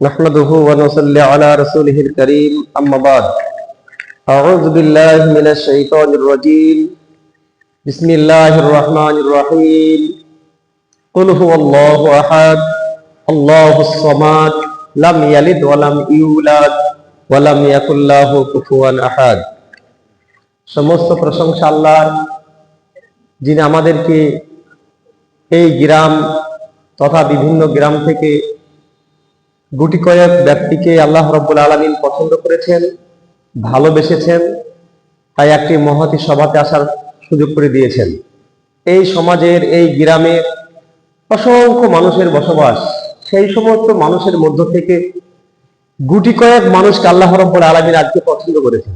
نحمده ونصلي على رسوله الكريم أما بعد أعوذ بالله من الشيطان الرجيم بسم الله الرحمن الرحيم قل هو الله أحد الله الصمد لم يلد ولم يولد ولم يكن له كفوا أحد সমস্ত প্রশংসা আল্লাহর যিনি আমাদেরকে এই গ্রাম তথা বিভিন্ন গ্রাম থেকে গুটি কয়েক ব্যক্তিকে আল্লাহ রব্বুল আলমিন পছন্দ করেছেন, ভালোবেসেছেন, তাই একটি মহতি সভাতে আসার সুযোগ করে দিয়েছেন। এই সমাজের, এই গ্রামের অসংখ্য মানুষের বসবাস, সেই সমস্ত মানুষের মধ্য থেকে গুটি কয়েক মানুষকে আল্লাহ রব্বুল আলমিন আজকে পছন্দ করেছেন,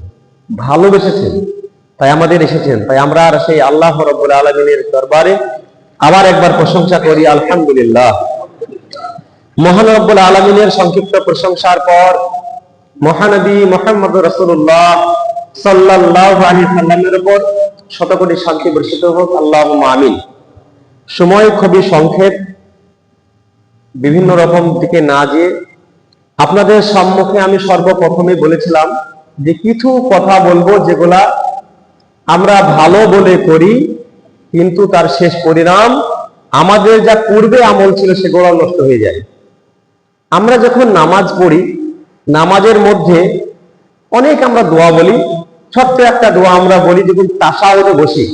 ভালোবেসেছেন, তাই আমাদের এসেছেন। তাই আমরা আর সেই আল্লাহ রব্বুল আলমিনের দরবারে আবার একবার প্রশংসা করি, আলহামদুলিল্লাহ। মহান রব্বুল আলমিনের সংক্ষিপ্ত প্রশংসার পর মহানবী মোহাম্মদ রসুল্লাহ সাল্লাহ আলী সাল্লামের উপর শতকোটি শান্তি বর্ষিত হোক আল্লাহ আমিন। সময় খুবই সংক্ষেপ। বিভিন্ন রকম দিকে না যেয়ে আপনাদের সম্মুখে আমি সর্বপ্রথমে বলেছিলাম যে কিছু কথা বলব যেগুলা আমরা ভালো বলে করি, কিন্তু তার শেষ পরিণাম আমাদের যা পূর্বে আমল ছিল সেগুলো নষ্ট হয়ে যায়। আমরা যখন নামাজ পড়ি, নামাজের মধ্যে অনেক আমরা দোয়া বলি ছোট্ট একটা দোয়া আমরা বলি যখন তাসাউদে বসি।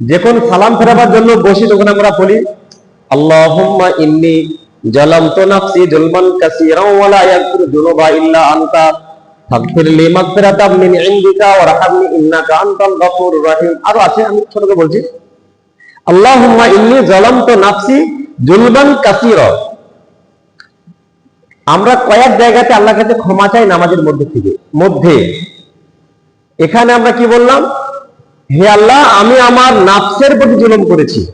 যখন সালাম ফেরাবার জন্য বসি, তখন আমরা বলি, আল্লাহুম্মা ইন্নি জালামতু নাফসি জুলমান কাসীরাও ওয়া লা ইয়াগফিরু যুনুবা ইল্লা আনতা। ফাগফির লি মাগফিরাতাম মিন ইনদিকা ওয়ারহামনি ইন্নাকা আনতাল গফুরুর রহিম। আরও আছে, আমি ছোট বলছি, আল্লাহুম্মা ইন্নি জালামতু নাফসি জুলমান কাসীরা। আমরা কয়েক জায়গাতে আল্লাহর কাছে ক্ষমা চাই নামাজের মধ্যে থেকে, মধ্যে। এখানে আমরা কি বললাম? হে আল্লাহ, আমি আমার নাফসের প্রতি জুলুম করেছি।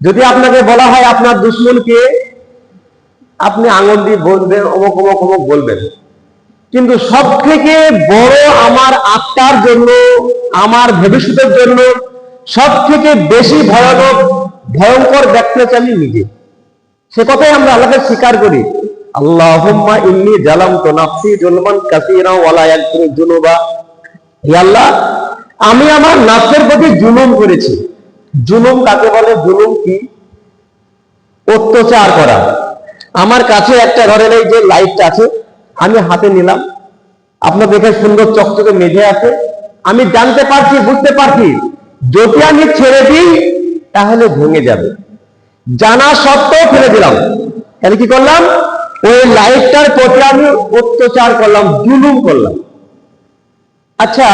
যদি আপনাকে বলা হয় আপনার দুশ্মনকে, আপনি আঙুল দিয়ে বলবেন, অমুক অমুক অমুক বলবেন। কিন্তু সব থেকে বড় আমার আত্মার জন্য, আমার ভবিষ্যতের জন্য সব থেকে বেশি ভয়ানক, ভয়ঙ্কর ব্যক্তি হচ্ছে নিজে। সে কথাই আমরা আল্লাহকে স্বীকার করি। আল্লাহুম্মা ইন্নি জালামতু নাফসি জুলমান কাসীরা ওয়া লা ইয়াগফিরু যুনুবা। হে আল্লাহ, আমি আমার নাফসের প্রতি জুলুম করেছি। জুলুম কাকে বলে? জুলুম কি? অত্যাচার করা। আমার কাছে একটা ঘরের এই যে লাইটটা আছে, আমি হাতে নিলাম। আপনার দেখে সুন্দর চকচকে মেঝে আছে। আমি জানতে পারছি, বুঝতে পারছি। যদি আমি ছেড়ে দিই, তাহলে ভেঙে যাবে। জানা সত্ত্বেও ফেলে দিলাম। তাহলে কি করলাম? ওই লাইফটার প্রতি আমি অত্যাচার করলাম, জুলুম করলাম। আচ্ছা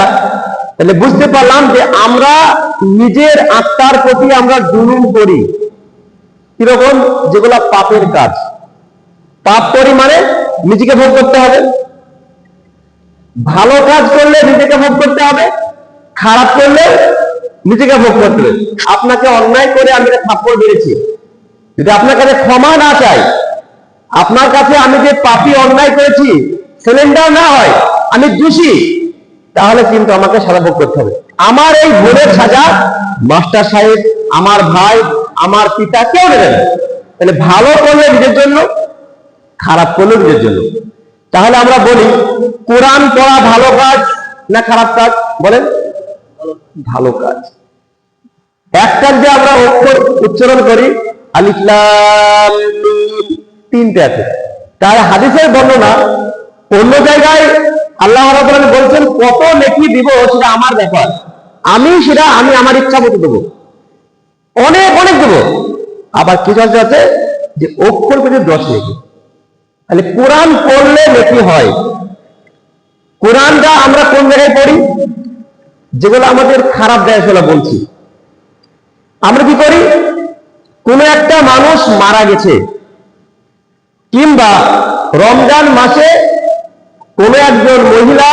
তাহলে বুঝতে পারলাম যে আমরা নিজের আত্মার প্রতি আমরা জুলুম করি। কীরকম? যেগুলা পাপের কাজ। পাপ করি মানে নিজেকে ভোগ করতে হবে। ভালো কাজ করলে নিজেকে ভোগ করতে হবে, খারাপ করলে নিজেকে ভোগ করতে হবে। আপনাকে অন্যায় করে আমি থাপ্পড় বেড়েছি যদি আপনার কাছে ক্ষমা না চাই, আপনার কাছে আমি যে পাপি অন্যায় করেছি, সিলিন্ডার না হয়, আমি দোষী, তাহলে কিন্তু আমাকে সাজা ভোগ করতে হবে। আমার এই ভুলের সাজা মাস্টার সাহেব, আমার ভাই, আমার পিতা কেউ নেবেন তাহলে ভালো করলে নিজের জন্য, খারাপ করলে নিজের জন্য। তাহলে আমরা বলি, কোরআন পড়া ভালো কাজ না খারাপ কাজ? বলেন, ভালো কাজ। একটা যে আমরা অক্ষর উচ্চারণ করি আলিফলাম তিনটে আছে। তার হাদিসের বর্ণনা অন্য জায়গায় আল্লাহ রাব্বুল বলছেন, কত লেখি দিব সেটা আমার ব্যাপার। আমি সেটা, আমি আমার ইচ্ছা মতো দেবো। অনেক অনেক দেবো। আবার কিছু আছে আছে? যে অক্ষর পেতে দশ লেখি তাহলে কোরআন পড়লে লেখি হয়। কোরআনটা আমরা কোন জায়গায় পড়ি? যেগুলো আমাদের খারাপ দেয় সেগুলো বলছি। আমরা কি করি? কোন একটা মানুষ মারা গেছে। কিংবা রমজান মাসে কোন একজন মহিলা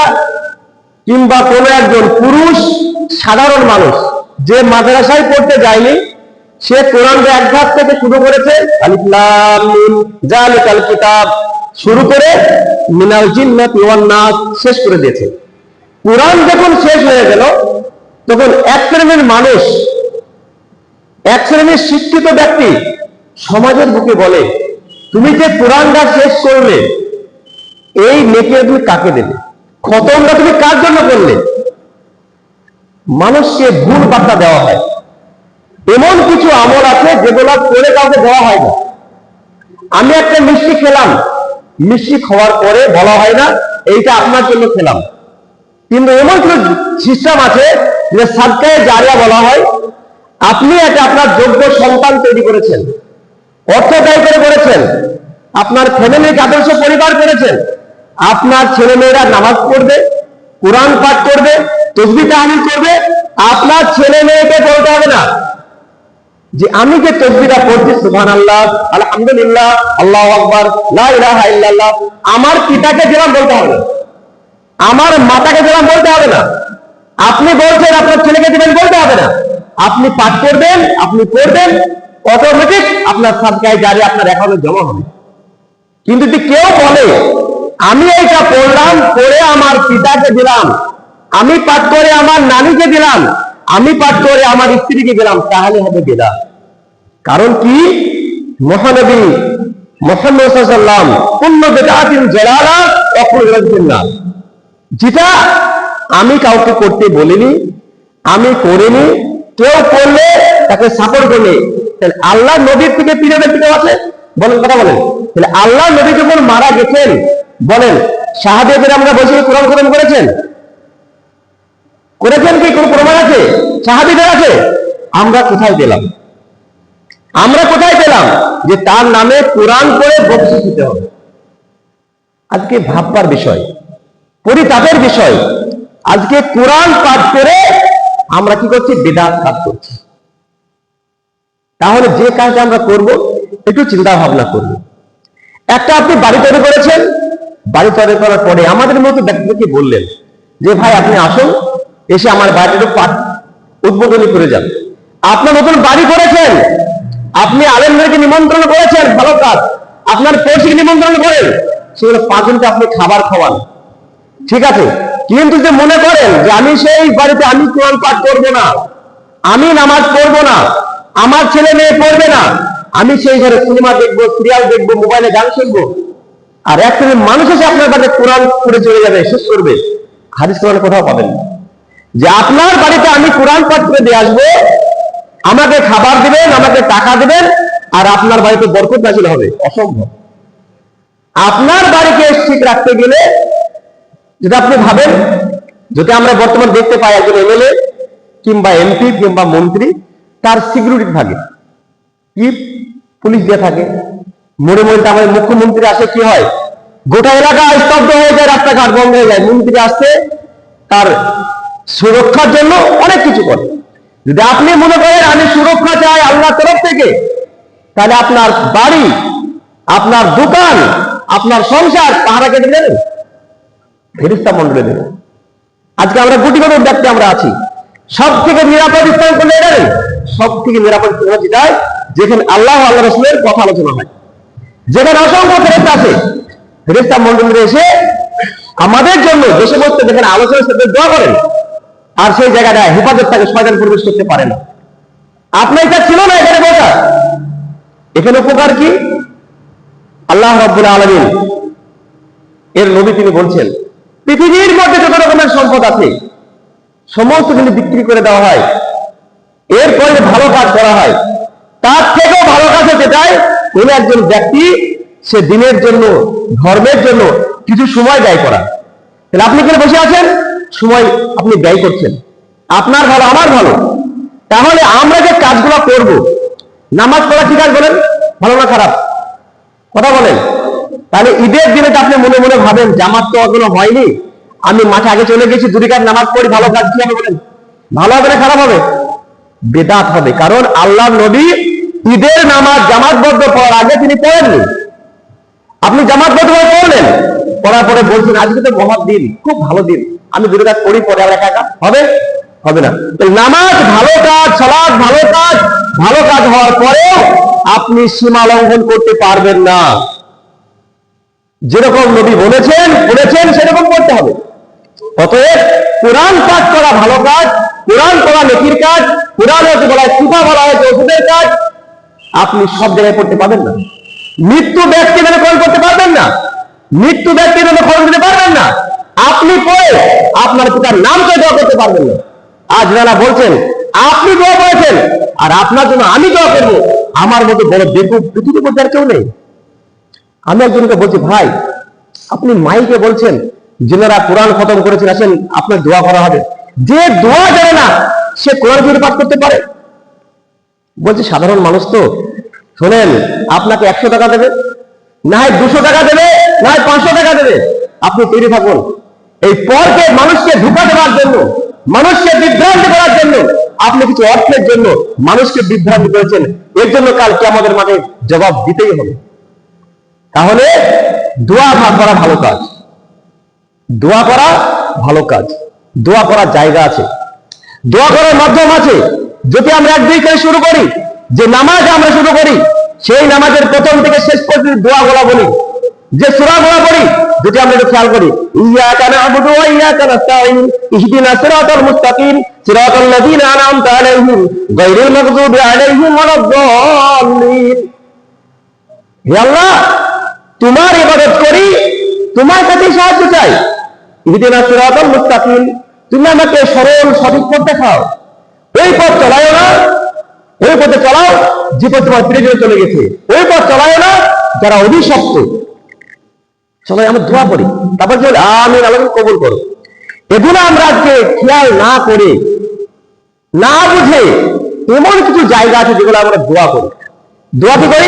কিংবা কোন একজন পুরুষ, সাধারণ মানুষ যে মাদ্রাসায় পড়তে যায়নি, সে কোরআন এক ধাপ থেকে শুরু করেছে শুরু করে মিনাল জিন্নাতি শেষ করে দিয়েছে। কোরআন যখন শেষ হয়ে গেল, তখন এক মানুষ এক শ্রেণির শিক্ষিত ব্যক্তি সমাজের বুকে বলে, তুমি যে কোরআনটা শেষ করলে, এই নেকিটা তুমি কাকে দেবে? খতমটা তুমি কার জন্য করলে? মানুষকে ভুল বার্তা দেওয়া হয়। এমন কিছু আমল আছে যেগুলো করে কাউকে দেওয়া হয় না। আমি একটা মিষ্টি খেলাম। মিষ্টি খাওয়ার পরে বলা হয় না, এইটা আপনার জন্য খেলাম। কিন্তু এমন কিছু সিস্টেম আছে যে সাদকায় জারিয়া বলা হয় আপনি একটা আপনার যোগ্য সন্তান তৈরি করেছেন, অর্থ ব্যয় করে করেছেন, আপনার ফ্যামিলির আদর্শ পরিবার করেছেন, আপনার ছেলে মেয়েরা নামাজ পড়বে, কোরআন পাঠ করবে, তসবি তাহমিল করবে, আপনার ছেলে মেয়েকে বলতে হবে না যে আমি যে তসবিটা পড়ছি সুবহান আল্লাহ আলহামদুলিল্লাহ, আল্লাহ আকবার আমার পিতাকে যেরকম বলতে হবে। আমার মাতাকে যেরকম বলতে হবে না, আপনি বলছেন আপনার ছেলেকে দিবেন বলতে হবে না আপনি পাঠ করবেন, আপনি পড়বেন অটোমেটিক আপনার সাবকায় জারি আপনার অ্যাকাউন্টে জমা হবে। কিন্তু যদি কেউ বলে, আমি এইটা পড়লাম, পড়ে আমার পিতাকে দিলাম, আমি পাঠ করে আমার নানিকে দিলাম, আমি পাঠ করে আমার স্ত্রীকে দিলাম, তাহলে হবে বেদা কারণ কি? মহানবী মোহাম্মদ সাল্লাম পূর্ণ বেদাতিন জলালা অকুল না। যেটা আমি কাউকে করতে বলিনি, আমি করিনি কেউ করলে তাকে সাপোর্ট করলে, তাহলে আল্লাহ নবীর থেকে পীরের থেকে আছে বলেন, কথা বলেন। তাহলে আল্লাহ নবী যখন মারা গেছেন, বলেন, সাহাবেদের আমরা বসে কোরআন কোরআন করেছেন? করেছেন কি? কোন প্রমাণ আছে? সাহাবিদের আছে? আমরা কোথায় পেলাম? আমরা কোথায় পেলাম? যে তার নামে কোরআন করে বকশিস দিতে হবে। আজকে ভাববার বিষয়, পরিতাপের বিষয়। আজকে কোরআন পাঠ করে আমরা কি করছি? বেদাত কাজ করছি। তাহলে যে কাজটা আমরা করব, একটু চিন্তা ভাবনা করব। একটা আপনি বাড়ি তৈরি করেছেন, বাড়ি তৈরি করার পরে আমাদের মতো ব্যক্তিকে বললেন যে, ভাই, আপনি আসুন, এসে আমার বাড়িটা পাঠ, উদ্বোধনী করে যান। আপনার নতুন বাড়ি করেছেন, আপনি আলেমদেরকে নিমন্ত্রণ করেছেন, ভালো কাজ। আপনার পড়শিকে নিমন্ত্রণ করেন। সেগুলো পাঁচজনকে আপনি খাবার খাওয়ান। ঠিক আছে? কিন্তু যে মনে করেন যে আমি সেই বাড়িতে আমি কোরআন পাঠ করব না, আমি নামাজ পড়ব না, আমার ছেলে মেয়ে পড়বে না, আমি সেই ঘরে সিনেমা দেখব সিরিয়াল দেখব মোবাইলে গান শুনব। আর এক মানুষ এসে আপনার বাড়িতে কোরআন পড়ে চলে যাবে, শেষ করবে। হাদিস কোরআন কোথাও পাবেন যে আপনার বাড়িতে আমি কোরআন পাঠ করে দিয়ে আসব, আমাকে খাবার দিবেন, আমাকে টাকা দিবেন, আর আপনার বাড়িতে বরকত নাজিল হবে। অসম্ভব। আপনার বাড়িকে ঠিক রাখতে গেলে যেটা আপনি ভাবেন, যদি আমরা বর্তমান দেখতে পাই একজন এমএলএ কিংবা এমপি কিংবা মন্ত্রী, তার সিকিউরিটি থাকে। কি? পুলিশ দিয়ে থাকে। মোড়ে মোড়ে আমাদের মুখ্যমন্ত্রী আসে, কি হয়? গোটা এলাকা স্তব্ধ হয়ে যায়, রাস্তাঘাট বন্ধ হয়ে যায়। মন্ত্রী আসছে, তার সুরক্ষার জন্য অনেক কিছু করে। যদি আপনি মনে করেন, আমি সুরক্ষা চাই আল্লাহর তরফ থেকে, তাহলে আপনার বাড়ি, আপনার দোকান, আপনার সংসার পাহারা কেটে দেবেন ফেরিস্তা মন্ডলে দেবে আজকে আমরা গুটি গুটি ব্যক্তি আমরা আছি। সব থেকে নিরাপদ স্থান করলে জানেন সব থেকে নিরাপদ স্থান যেটাই যেখানে আল্লাহ আল্লাহ রসুলের কথা আলোচনা হয়। যেখানে অসংখ্য ফেরেস্তা আছে। ফেরেস্তা মন্ডলে এসে আমাদের জন্য যে সমস্ত যেখানে আলোচনার সাথে দোয়া করেন। আর সেই জায়গাটায় হেফাজত থাকে শয়তান প্রবেশ করতে পারে না। আপনার এটা ছিল না এখানে বসা এখানে উপকার কি? আল্লাহ রব্বুল আলমিন এর নবী তিনি বলছেন পৃথিবীর মধ্যে যত রকমের সম্পদ আছে, সমস্ত কিন্তু বিক্রি করে দেওয়া হয়। এরপরে ভালো কাজ করা হয়। তার থেকেও ভালো কাজ হচ্ছে তাই, কোন একজন ব্যক্তি সে দিনের জন্য, ধর্মের জন্য কিছু সময় ব্যয় করা। তাহলে আপনি এখানে বসে আছেন, সময় আপনি ব্যয় করছেন। আপনার ভালো, আমার ভালো। তাহলে আমরা যে কাজগুলো করব, নামাজ পড়া ঠিক আছে বলেন? ভালো না খারাপ? কথা বলেন। তাহলে ঈদের দিনে তো আপনি মনে মনে ভাবেন, জামাত তো এখনও হয়নি। আমি মাঠে আগে চলে গেছি দুটি কাজ নামাজ পড়ি, ভালো কাজ কি হবে বলেন? ভালো হবে না খারাপ হবে? বেদাত হবে, কারণ আল্লাহ নবী ঈদের নামাজ জামাতবদ্ধ পড়ার আগে তিনি পড়েননি। আপনি জামাতবদ্ধ হয়ে পড়লেন। পড়ার পরে বলছেন, আজকে তো মহৎ দিন, খুব ভালো দিন। আমি দুটো কাজ করি পরে আবার একা হবে? হবে না। নামাজ ভালো কাজ, সালাদ ভালো কাজ ভালো কাজ হওয়ার পরেও আপনি সীমা লঙ্ঘন করতে পারবেন না। যেরকম নবী বলেছেন বলেছেন, সেরকম করতে হবে। অতএব কোরআন পাঠ করা ভালো কাজ, কোরআন পড়া নেকির কাজ, কোরআন হচ্ছে বলা হয় সুফা, বলা হয়েছে ওষুধের কাজ, আপনি সব জায়গায় করতে পাবেন না। মৃত্যু ব্যক্তি নামে খরচ করতে পারবেন না। মৃত্যু ব্যক্তি নামে খরচ দিতে পারবেন না। আপনি পড়ে আপনার পিতার নাম তো দোয়া করতে পারবেন না। আজ নানা বলছেন, আপনি দোয়া করেছেন, আর আপনার জন্য আমি দোয়া করব। আমার মতো বড় বেকুব পৃথিবীর মধ্যে আর কেউ নেই। আমি একজনকে বলছি, ভাই, আপনি মাইকে বলছেন যিনারা কোরআন খতম করেছেন আসেন, আপনার দোয়া করা হবে। যে দোয়া জানে না, সে কোরআন শরীফ পাঠ করতে পারে। বলছে, সাধারণ মানুষ তো, শোনেন, আপনাকে একশো টাকা দেবে, না হয় দুশো টাকা দেবে, না হয় পাঁচশো টাকা দেবে। আপনি তৈরি থাকুন। এই পরকে মানুষকে ধোকা দেওয়ার জন্য, মানুষকে বিভ্রান্ত করার জন্য, আপনি কিছু অর্থের জন্য মানুষকে বিভ্রান্ত করেছেন। এর জন্য কাল কি আমাদের মাঠে জবাব দিতেই হবে। তাহলে দোয়া করা ভালো কাজ। দোয়া করা ভালো কাজ। দোয়া করার জায়গা আছে। দোয়া করার মাধ্যম আছে। যদি আমরা এক দুই করে শুরু করি, যে নামাজ আমরা শুরু করি, সেই নামাজের প্রথম থেকে শেষ পর্যন্ত দোয়া গোলা বলি। যে সুরা গোলা পড়ি যদি আমরা একটু খেয়াল করি। ইয়াকা না'বুদু ওয়া ইয়াকা নাস্তাঈন ইহদিনা সিরাতাল মুস্তাকিম সিরাতাল লাযীনা আন'আমতা আলাইহিম গায়রিল মাগযুবি আলাইহিম ওয়ালাদ-দাল্লিন হে আল্লাহ তোমার ইবাদত করি, তোমার কাছে সাহায্য চাই। মুস্তাকিম, তুমি আমাকে সরল, সঠিক পথ দেখাও। ওই পথ চলায় না, ওই পথে চলাও, যে পথ তোমার প্রিয়জনে চলে গেছে। ওই পথ চলায় না, যারা অভিশপ্ত। সবাই আমরা দোয়া করি তারপর যে আমি আল্লাহ কবুল করো। এগুলো আমরা আজকে খেয়াল না করে, না বুঝে এমন কিছু জায়গা আছে যেগুলো আমরা দোয়া করি। দোয়া কি করি?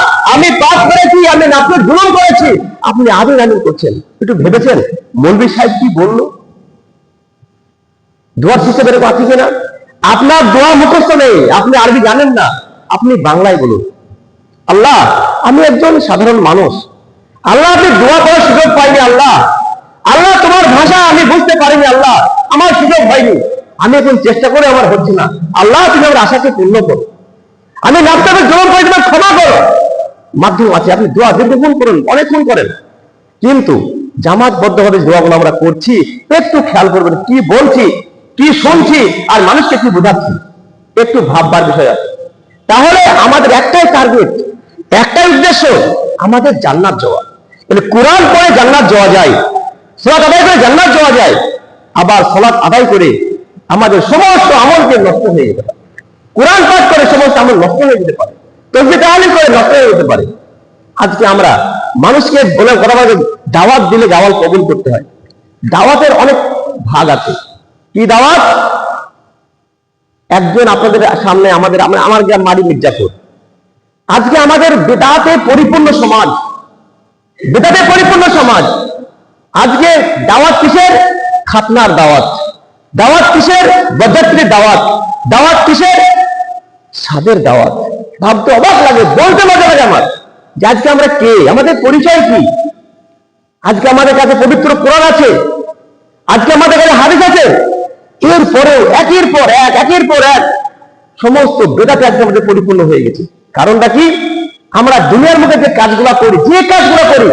আমি পাপ করেছি, আমি নাফে জুলুম করেছি। আপনি আমিন আমিন করছেন। একটু ভেবেছেন? মৌলবী সাহেব কি বলল? দোয়ার সিস্টেম এরকম আছে কিনা আপনার দোয়া মুখস্থ নেই। আপনি আরবি জানেন না। আপনি বাংলায় বলুন। আল্লাহ, আমি একজন সাধারণ মানুষ। আল্লাহ, আপনি দোয়া করার সুযোগ পাইনি, আল্লাহ। আল্লাহ, তোমার ভাষা আমি বুঝতে পারিনি, আল্লাহ। আমার সুযোগ হয়নি। আমি এখন চেষ্টা করে আমার হচ্ছে না। আল্লাহ, তুমি আমার আশাকে পূর্ণ করো। আমি নাস্তাকে জোর করে তোমার ক্ষমা করো। মাধ্যম আছে, আপনি দোয়া দীর্ঘক্ষণ করুন, অনেকক্ষণ করেন। কিন্তু জামাতবদ্ধভাবে দোয়াগুলো আমরা করছি, একটু খেয়াল করবেন কি বলছি, কি শুনছি, আর মানুষকে কি বোঝাচ্ছি। একটু ভাববার বিষয় আছে। তাহলে আমাদের একটাই টার্গেট একটাই উদ্দেশ্য, আমাদের জান্নাত যাওয়া। মানে কোরআন পড়ে জান্নাত যাওয়া যায়, সলাৎ আদায় করে জান্নাত যাওয়া যায়, আবার সলাৎ আদায় করে আমাদের সমস্ত আমলকে নষ্ট হয়ে যেতে পারে। কোরআন পাঠ করে সমস্ত আমল নষ্ট হয়ে যেতে পারে। পারে। আজকে আমরা মানুষকে দাওয়াত দিলে দাওয়াত কবুল করতে হয়। দাওয়াতের অনেক ভাগ আছে। কি দাওয়াত? একজন আপনাদের সামনে আমাদের আমার গ্রাম মারি মির্জাপুর। আজকে আমাদের বেদাতে পরিপূর্ণ সমাজ। বেদাতে পরিপূর্ণ সমাজ। আজকে দাওয়াত কিসের? খাতনার দাওয়াত। দাওয়াত কিসের? বরযাত্রীর দাওয়াত। দাওয়াত কিসের? সাদের দাওয়াত। ভাবতে অবাক লাগে, বলতে মজা লাগে আমার যে আজকে আমরা কে? আমাদের পরিচয় কি? আজকে আমাদের কাছে পবিত্র কোরআন আছে। আজকে আমাদের কাছে হাদিস আছে। এর পরেও একের পর এক, একের পর এক সমস্ত বেদাতে আজকে আমাদের পরিপূর্ণ হয়ে গেছে। কারণটা কি? আমরা দুনিয়ার মধ্যে যে কাজগুলো করি, যে কাজগুলো করি,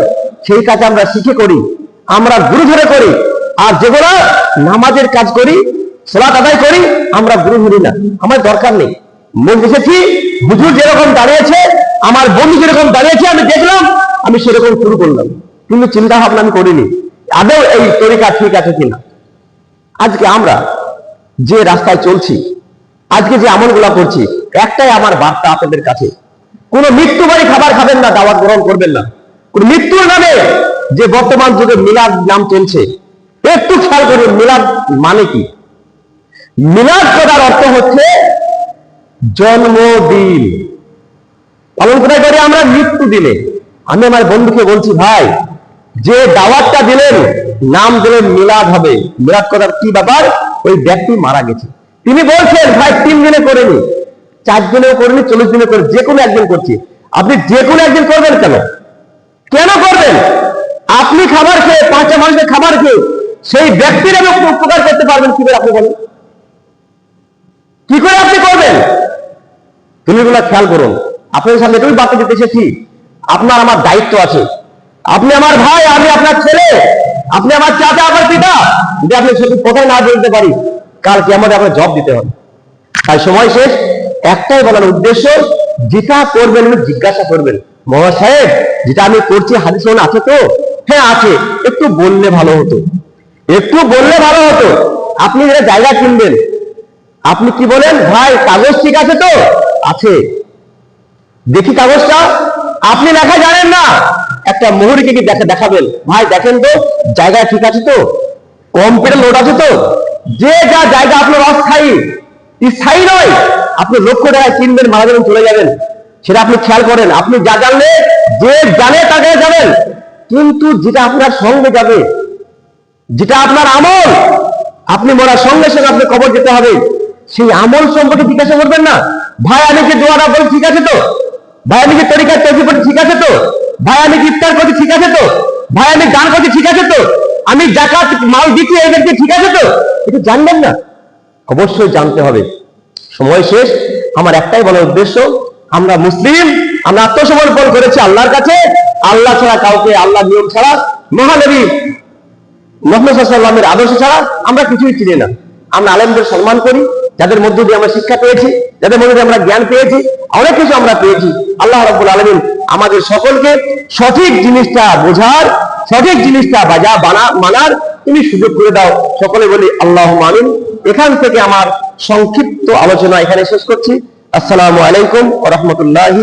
সেই কাজ আমরা শিখে করি, আমরা গুরু ধরে করি, আর যেগুলো নামাজের কাজ করি, সলাত আদায় করি, আমরা গুরু ধরি না। আমার দরকার নেই। দেখেছি, হুজুর যেরকম দাঁড়িয়েছে, আমার বন্ধু যেরকম দাঁড়িয়েছে, আমি দেখলাম, আমি সেরকম শুরু করলাম। কিন্তু চিন্তা ভাবনা আমি করিনি। আদৌ এই তরিকা ঠিক আছে কিনা? আজকে আমরা যে রাস্তায় চলছি, আজকে যে আমলগুলা করছি, একটাই আমার বার্তা আপনাদের কাছে। কোন মৃত্যু বাড়ি খাবার খাবেন না, দাওয়াত গ্রহণ করবেন না। কোন মৃত্যুর নামে যে বর্তমান যুগে মিলাদ নাম চলছে, একটু খেয়াল করুন, মিলাদ মানে কি? মিলাদ করার অর্থ হচ্ছে জন্মদিন। পালন করি আমরা? মৃত্যু দিনে আমি আমার বন্ধুকে বলছি, ভাই, যে দাওয়াতটা দিলেন, নাম দিলেন মিলাদ হবে। মিলাদ করার কি ব্যাপার? ওই ব্যক্তি মারা গেছে। তিনি বলছেন, ভাই, তিন দিনে করেনি, চার দিনেও করেনি, চল্লিশ দিনে করে যে কোনো একদিন করছি। আপনি যে কোনো একদিন করবেন কেন? কেন করবেন? আপনি খাবার খেয়ে, পাঁচটা মানুষের খাবার খেয়ে, সেই ব্যক্তির আমি উপকার করতে পারবেন কি আপনি বলেন? কি করে আপনি করবেন? তুমি গুলা খেয়াল করুন। আপনাদের সামনে এটুকুই বার্তা দিতে এসেছি আপনার আমার দায়িত্ব আছে। আপনি আমার ভাই, আমি আপনার ছেলে। আপনি আমার চাচা, আমার পিতা। যদি আপনি শুধু কোথায় না বলতে পারি, কাল কি আমাদের আপনার জব দিতে হবে। তাই সময় শেষ। একটাই বলার উদ্দেশ্য, যেটা করবেন জিজ্ঞাসা করবেন। মহা সাহেব, যেটা আমি করছি, হাদিস আছে তো? হ্যাঁ আছে। একটু বললে ভালো হতো। একটু বললে ভালো হতো। আপনি যেটা জায়গা কিনবেন আপনি কি বলেন? ভাই, কাগজ ঠিক আছে তো? আছে। দেখি কাগজটা। আপনি লেখা জানেন না। একটা মুহুরিকে কি দেখা দেখাবেন? ভাই, দেখেন তো, জায়গা ঠিক আছে তো? কম্পিউটার লোড আছে তো? যে যা জায়গা আপনার অস্থায়ী স্থায়ী নয়। আপনি লক্ষ টাকায় কিনবেন মারা যাবেন, চলে যাবেন। সেটা আপনি খেয়াল করেন। আপনি যা জানলে, যে জানে তাকে যাবেন কিন্তু যেটা আপনার সঙ্গে যাবে, যেটা আপনার আমল, আপনি মরার সঙ্গে সঙ্গে আপনি কবর যেতে হবে। সেই আমল সম্পর্কে জিজ্ঞাসা করবেন না। ভাই, আমি কি দোয়ারা বলি ঠিক আছে তো? ভাই, আমি কি তরিকার তৈরি করছি ঠিক আছে তো? ভাই, আমি ইফতার করছি ঠিক আছে তো? ভাই, আমি গান করছি ঠিক আছে তো? আমি জাকাত, মাল দিচ্ছি এদেরকে, ঠিক আছে তো? এটা জানবেন না? অবশ্যই জানতে হবে। সময় শেষ। আমার একটাই বলার উদ্দেশ্য, আমরা মুসলিম, আমরা আত্মসমর্পণ করেছি আল্লাহর কাছে। আল্লাহ ছাড়া কাউকে, আল্লাহ নিয়ম ছাড়া, মহানবী মোহাম্মদ সাল্লামের আদর্শ ছাড়া আমরা কিছুই চিনি না। আমরা আলেমদের সম্মান করি। যাদের মধ্য দিয়ে আমরা শিক্ষা পেয়েছি, যাদের মধ্যে আমরা জ্ঞান পেয়েছি, অনেক কিছু আমরা পেয়েছি। আল্লাহ রব্বুল আলমিন আমাদের সকলকে সঠিক জিনিসটা বোঝার, সঠিক জিনিসটা বাজা বানা, মানার তুমি সুযোগ করে দাও। সকলে বলি আল্লাহ মানিন এখান থেকে আমার সংক্ষিপ্ত আলোচনা এখানে শেষ করছি। আসসালামু আলাইকুম রহমতুল্লাহি